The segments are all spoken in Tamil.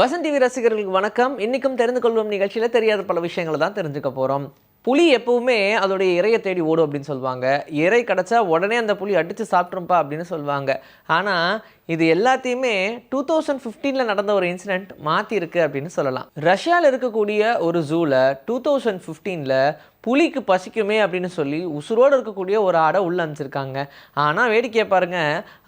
வசந்த் டிவி ரசிகர்களுக்கு வணக்கம். இன்னைக்கும் தெரிந்து கொள்வோம் நிகழ்ச்சியில் தெரியாத பல விஷயங்களை தான் தெரிஞ்சுக்க போகிறோம் புலி எப்பவுமே அதோடைய இரையை தேடி ஓடும் அப்படின்னு சொல்லுவாங்க. இறை கிடச்சா உடனே அந்த புலி அடித்து சாப்பிட்ருப்பா அப்படின்னு சொல்லுவாங்க. ஆனால் இது எல்லாத்தையுமே டூ தௌசண்ட் ஃபிஃப்டீனில் நடந்த ஒரு இன்சிடெண்ட் மாற்றிருக்கு அப்படின்னு சொல்லலாம். ரஷ்யாவில் இருக்கக்கூடிய ஒரு ஜூவில் டூ தௌசண்ட் ஃபிஃப்டீனில் புலிக்கு பசிக்குமே அப்படின்னு சொல்லி உசுரோடு இருக்கக்கூடிய ஒரு ஆடை உள்ள அனுப்பிச்சிருக்காங்க. ஆனால் வேடிக்கையை பாருங்க.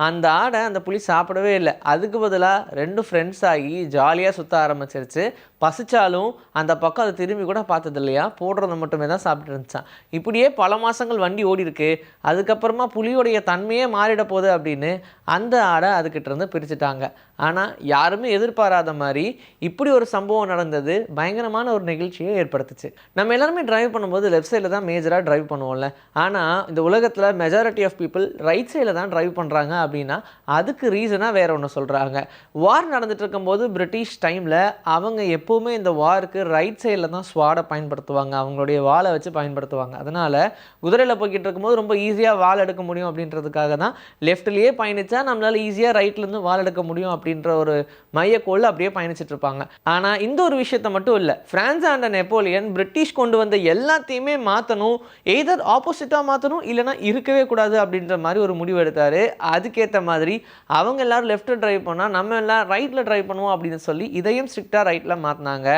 அந்த ஆடை அந்த புலி சாப்பிடவே இல்லை. அதுக்கு பதிலாக ரெண்டு ஃப்ரெண்ட்ஸ் ஆகி ஜாலியாக சுற்ற ஆரம்பிச்சிருச்சு. பசிச்சாலும் அந்த பக்கம் அதை திரும்பி கூட பார்த்தது இல்லையா? போடுறத மட்டுமே தான் சாப்பிட்டு இருந்துச்சான் இப்படியே பல மாதங்கள் வண்டி ஓடி இருக்கு அதுக்கப்புறமா புலியோடைய தன்மையே மாறிட போகுது அப்படின்னு அந்த ஆடை அதுக்கு இருந்து பிரிச்சுட்டாங்க. ஆனால் யாருமே எதிர்பாராத மாதிரி இப்படி ஒரு சம்பவம் நடந்தது பயங்கரமான ஒரு நிகழ்ச்சியை ஏற்படுத்துச்சு. நம்ம எல்லாருமே டிரைவ் பண்ணும்போது லெஃப்ட் சைடில் தான் மேஜராக டிரைவ் பண்ணுவோம்ல. ஆனால் இந்த உலகத்தில் மெஜாரிட்டி ஆஃப் பீப்புள் ரைட் சைடில் தான் டிரைவ் பண்ணுறாங்க அப்படின்னா அதுக்கு ரீசனாக வேற ஒன்று சொல்கிறாங்க வார் நடந்துட்டு இருக்கும்போது பிரிட்டிஷ் டைமில் அவங்க எப்போவுமே இந்த வாருக்கு ரைட் சைடில் தான் ஸ்வாடை பயன்படுத்துவாங்க. அவங்களுடைய வாழை வச்சு பயன்படுத்துவாங்க. அதனால் குதிரையில் போய்கிட்டு இருக்கும்போது ரொம்ப ஈஸியாக வால் எடுக்க முடியும் அப்படின்றதுக்காக தான் லெஃப்ட்லேயே பயணித்தா நம்மளால் ஈஸியாக ரைட்லேருந்து வால் எடுக்க முடியும் அப்படின்ற ஒரு மையக்கோள் அப்படியே பயணிச்சிட்டு இருப்பாங்க. ஆனால் இந்த ஒரு விஷயத்த மட்டும் இல்லை. ஃப்ரான்ஸ் அண்ட் நெப்போலியன் பிரிட்டிஷ் கொண்டு வந்த எல்லாத்தையுமே மாற்றணும் எய்தர் ஆப்போசிட்டாக மாற்றணும் இல்லைனா இருக்கவே கூடாது அப்படின்ற மாதிரி ஒரு முடிவு எடுத்தார். அதுக்கேற்ற மாதிரி அவங்க எல்லாரும் லெஃப்ட்டில் ட்ரைவ் பண்ணால் நம்ம எல்லாம் ரைட்டில் ட்ரைவ் பண்ணுவோம் அப்படின்னு சொல்லி இதையும் ஸ்ட்ரிக்டாக ரைட்டில் மாற்றினாங்க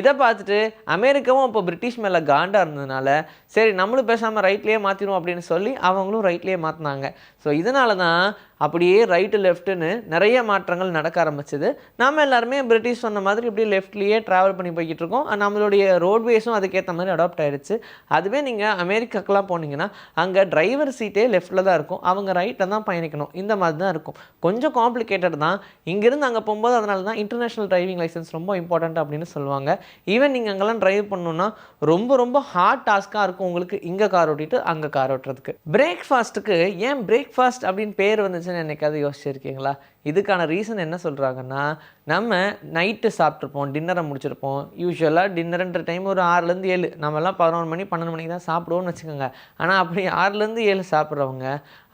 இதை பார்த்துட்டு அமெரிக்காவும் இப்போ பிரிட்டிஷ் மேலே காண்டாக இருந்ததுனால சரி நம்மளும் பேசாமல் ரைட்லேயே மாற்றிடுவோம் அப்படின்னு சொல்லி அவங்களும் ரைட்லேயே மாற்றினாங்க ஸோ இதனால தான் அப்படியே ரைட்டு லெஃப்ட்டுன்னு நிறைய மாற்றங்கள் நடக்க ஆரம்பிச்சது. நம்ம எல்லாருமே பிரிட்டிஷ் சொன்ன மாதிரி இப்படி லெஃப்ட்லேயே ட்ராவல் பண்ணி போய்கிட்டு இருக்கோம். நம்மளுடைய ரோட்வேஸும் அதுக்கேற்ற மாதிரி அடாப்ட் ஆயிடுச்சு. அதுவே நீங்கள் அமெரிக்காக்கெலாம் போனீங்கன்னா அங்கே டிரைவர் சீட்டே லெஃப்ட்டில் தான் இருக்கும். அவங்க ரைட்டில் தான் பயணிக்கணும். இந்த மாதிரி தான் இருக்கும். கொஞ்சம் காம்ப்ளிகேட்டட் தான். இங்கேருந்து அங்கே போகும்போது அதனால தான் இன்டர்நேஷ்னல் டிரைவிங் லைசன்ஸ் ரொம்ப இம்பார்ட்டன்ட் அப்படின்னு சொல்லுவாங்க. ஈவன் நீங்கள் அங்கெல்லாம் டிரைவ் பண்ணணுன்னா ரொம்ப ரொம்ப ஹார்ட் டாஸ்க்காக இருக்கும் உங்களுக்கு இங்கே கார் ஓட்டிட்டு அங்கே கார் ஓட்டுறதுக்கு. பிரேக்ஃபாஸ்ட்டுக்கு ஏன் பிரேக்ஃபாஸ்ட் அப்படின்னு பேர் வந்துச்சு வந்துச்சுன்னு என்னைக்காவது யோசிச்சிருக்கீங்களா? இதுக்கான ரீசன் என்ன சொல்கிறாங்கன்னா நம்ம நைட்டு சாப்பிட்ருப்போம் டின்னரை முடிச்சிருப்போம். யூஸ்வலாக டின்னர்ன்ற டைம் ஒரு ஆறுலேருந்து ஏழு. நம்மலாம் பதினொன்று மணி பன்னெண்டு மணிக்கு தான் சாப்பிடுவோம்னு வச்சுக்கோங்க. ஆனால் அப்படி ஆறுலேருந்து ஏழு சாப்பிட்றவங்க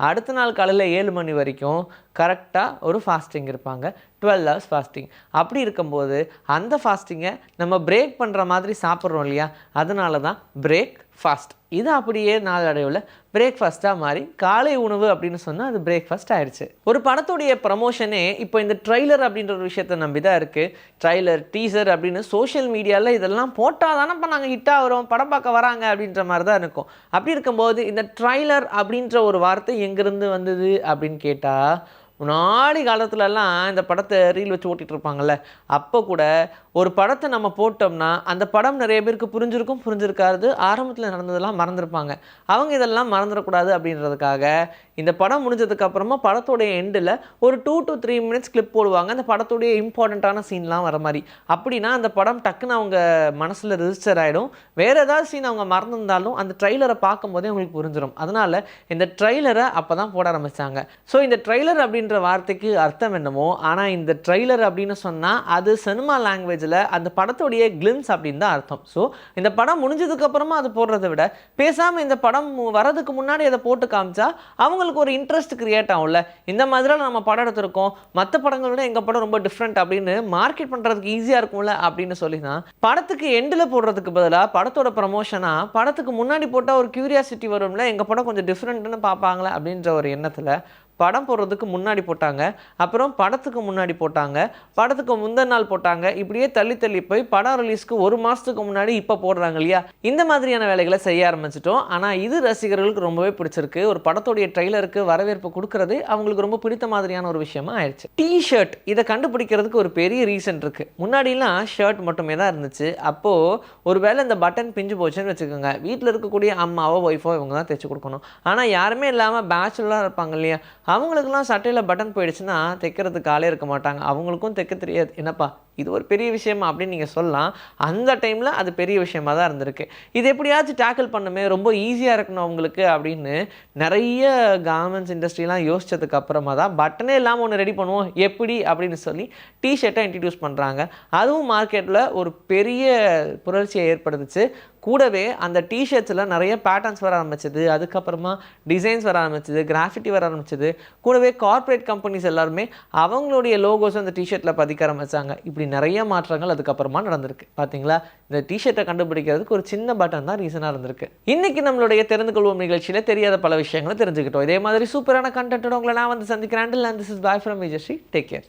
அடுத்த நாள் காலையில் ஏழு மணி வரைக்கும் கரெக்டாக ஒரு ஃபாஸ்டிங் இருப்பாங்க. டுவெல் ஹவர்ஸ் ஃபாஸ்டிங் அப்படி இருக்கும்போது அந்த ஃபாஸ்டிங்கை நம்ம பிரேக் பண்ணுற மாதிரி சாப்பிட்றோம் இல்லையா? அதனால தான் பிரேக் ஃபாஸ்ட் இது அப்படியே நாளடைவில் பிரேக்ஃபாஸ்ட்டாக மாறி காலை உணவு அப்படின்னு சொன்னால் அது பிரேக்ஃபாஸ்ட் ஆயிடுச்சு ஒரு படத்துடைய ப்ரமோஷனே இப்போ இந்த ட்ரைலர் அப்படின்ற ஒரு விஷயத்தை நம்பி தான் இருக்குது ட்ரைலர் டீசர் அப்படின்னு சோஷியல் மீடியாவில் இதெல்லாம் போட்டால் தானே இப்போ நாங்கள் ஹிட்டாக வரோம் படம் பார்க்க வராங்க அப்படின்ற மாதிரி தான் இருக்கும். அப்படி இருக்கும்போது இந்த ட்ரைலர் அப்படின்ற ஒரு வார்த்தை எங்கேருந்து வந்தது அப்படின்னு கேட்டால் முன்னாடி காலத்துலலாம் இந்த படத்தை ரீல் வச்சு ஓட்டிகிட்டு இருப்பாங்கல்ல அப்போ கூட ஒரு படத்தை நம்ம போட்டோம்னா அந்த படம் நிறைய பேருக்கு புரிஞ்சிருக்கும் புரிஞ்சிருக்காது. ஆரம்பத்தில் நடந்ததெல்லாம் மறந்துருப்பாங்க. அவங்க இதெல்லாம் மறந்துடக்கூடாது அப்படின்றதுக்காக இந்த படம் முடிஞ்சதுக்கப்புறமா படத்தோடைய எண்டில் ஒரு two to three minutes clip போடுவாங்க. அந்த படத்துடைய இம்பார்ட்டண்ட்டான சீன்லாம் வர மாதிரி. அப்படின்னா அந்த படம் டக்குன்னு அவங்க மனசில் ரிஜிஸ்டர் ஆகிடும் வேறு ஏதாவது சீன் அவங்க மறந்துருந்தாலும் அந்த ட்ரைலரை பார்க்கும்போதே அவங்களுக்கு புரிஞ்சிடும் அதனால் இந்த ட்ரைலரை அப்போ தான் போட ஆரம்பித்தாங்க ஸோ இந்த ட்ரைலர் அப்படின்ற வார்த்தைக்கு அர்த்தம் என்னமோ ஆனால் இந்த ட்ரெய்லர் அப்படின்னு சொன்னால் அது சினிமா லாங்குவேஜில் அந்த படத்துடைய கிளிம்ஸ் அப்படின்னு தான் அர்த்தம். ஸோ இந்த படம் முடிஞ்சதுக்கு அப்புறமா அது போடுறதை விட பேசாமல் இந்த படம் வர்றதுக்கு வரதுக்கு முன்னாடி அதை போட்டு காமிச்சா அவங்களுக்கு ஒரு இன்ட்ரெஸ்ட் கிரியேட் ஆகும்ல. இந்த மாதிரிலாம் நம்ம படம் எடுத்திருக்கோம். மற்ற படங்களோட எங்கள் படம் ரொம்ப டிஃப்ரெண்ட் அப்படின்னு மார்க்கெட் பண்ணுறதுக்கு ஈஸியாக இருக்கும்ல அப்படின்னு சொல்லி தான் படத்துக்கு எண்டில் போடுறதுக்கு பதிலாக படத்தோட ப்ரமோஷனாக படத்துக்கு முன்னாடி போட்டால் ஒரு கியூரியாசிட்டி வரும்ல எங்கள் படம் கொஞ்சம் டிஃப்ரெண்ட்னு பார்ப்பாங்களே அப்படின்ற ஒரு எண்ணத்தில் படம் போடுறதுக்கு முன்னாடி போட்டாங்க அப்புறம் படத்துக்கு முன்னாடி போட்டாங்க படத்துக்கு முந்தின நாள் போட்டாங்க இப்படியே தள்ளி தள்ளி போய் படம் ரிலீஸ்க்கு ஒரு மாதத்துக்கு முன்னாடி இப்போ போடுறாங்க இல்லையா? இந்த மாதிரியான வேலைகளை செய்ய ஆரம்பிச்சிட்டோம். ஆனால் இது ரசிகர்களுக்கு ரொம்பவே பிடிச்சிருக்கு. ஒரு படத்துடைய ட்ரெய்லருக்கு வரவேற்பு கொடுக்கறது அவங்களுக்கு ரொம்ப பிடித்த மாதிரியான ஒரு விஷயமா ஆயிடுச்சு. டி ஷர்ட் இதை கண்டுபிடிக்கிறதுக்கு ஒரு பெரிய ரீசன் இருக்குது முன்னாடிலாம் ஷர்ட் மட்டுமே தான் இருந்துச்சு. அப்போது ஒருவேளை இந்த பட்டன் பிஞ்சு போச்சுன்னு வச்சுக்கோங்க. வீட்டில் இருக்கக்கூடிய அம்மாவோ ஒய்ஃபோ இவங்க தான் தைச்சு கொடுக்கணும். ஆனால் யாருமே இல்லாமல் பேச்சுலராக இருப்பாங்க இல்லையா? அவங்களுக்குலாம் சட்டையில் பட்டன் போயிடுச்சுன்னா தைக்கிறதுக்கு ஆளே இருக்க மாட்டாங்க. அவங்களுக்கும் தைக்க தெரியாது. என்னப்பா இது ஒரு பெரிய விஷயமா அப்படின்னு நீங்கள் சொல்லலாம். அந்த டைமில் அது பெரிய விஷயமா தான் இருந்திருக்கு. இது எப்படியாச்சும் டேக்கிள் பண்ணுமே ரொம்ப ஈஸியாக இருக்கணும் அவங்களுக்கு அப்படின்னு நிறைய கார்மெண்ட்ஸ் இண்டஸ்ட்ரிலாம் யோசித்ததுக்கு அப்புறமா தான் பட்டனே இல்லாமல் ஒன்று ரெடி பண்ணுவோம் எப்படி அப்படின்னு சொல்லி டிஷர்ட்டை இன்ட்ரடியூஸ் பண்ணுறாங்க அதுவும் மார்க்கெட்டில் ஒரு பெரிய புரட்சியை ஏற்படுத்துச்சு. கூடவே அந்த டிஷர்ட்ஸில் நிறைய பேட்டர்ன்ஸ் வர ஆரம்பிச்சது. அதுக்கப்புறமா டிசைன்ஸ் வர ஆரம்பிச்சது கிராஃபிட்டி வர ஆரம்பிச்சது. கூடவே கார்ப்பரேட் கம்பெனிஸ் எல்லாருமே அவங்களுடைய லோகோஸ் அந்த டிஷர்ட்டில் பதிக்க ஆரம்பிச்சாங்க. இப்படி இப்படி நிறைய மாற்றங்கள் அதுக்கப்புறமா நடந்திருக்கு. பார்த்தீங்களா இந்த டிஷர்ட்டை கண்டுபிடிக்கிறதுக்கு ஒரு சின்ன பட்டன் தான் ரீசனாக இருந்திருக்கு. இன்னைக்கு நம்மளுடைய தெரிந்து கொள்வோம் நிகழ்ச்சியில் தெரியாத பல விஷயங்களை தெரிஞ்சுக்கிட்டோம். இதே மாதிரி சூப்பரான கண்டென்ட்டோட உங்களை நான் வந்து சந்திக்கிறேன். This is Bhai from Vijayashree take care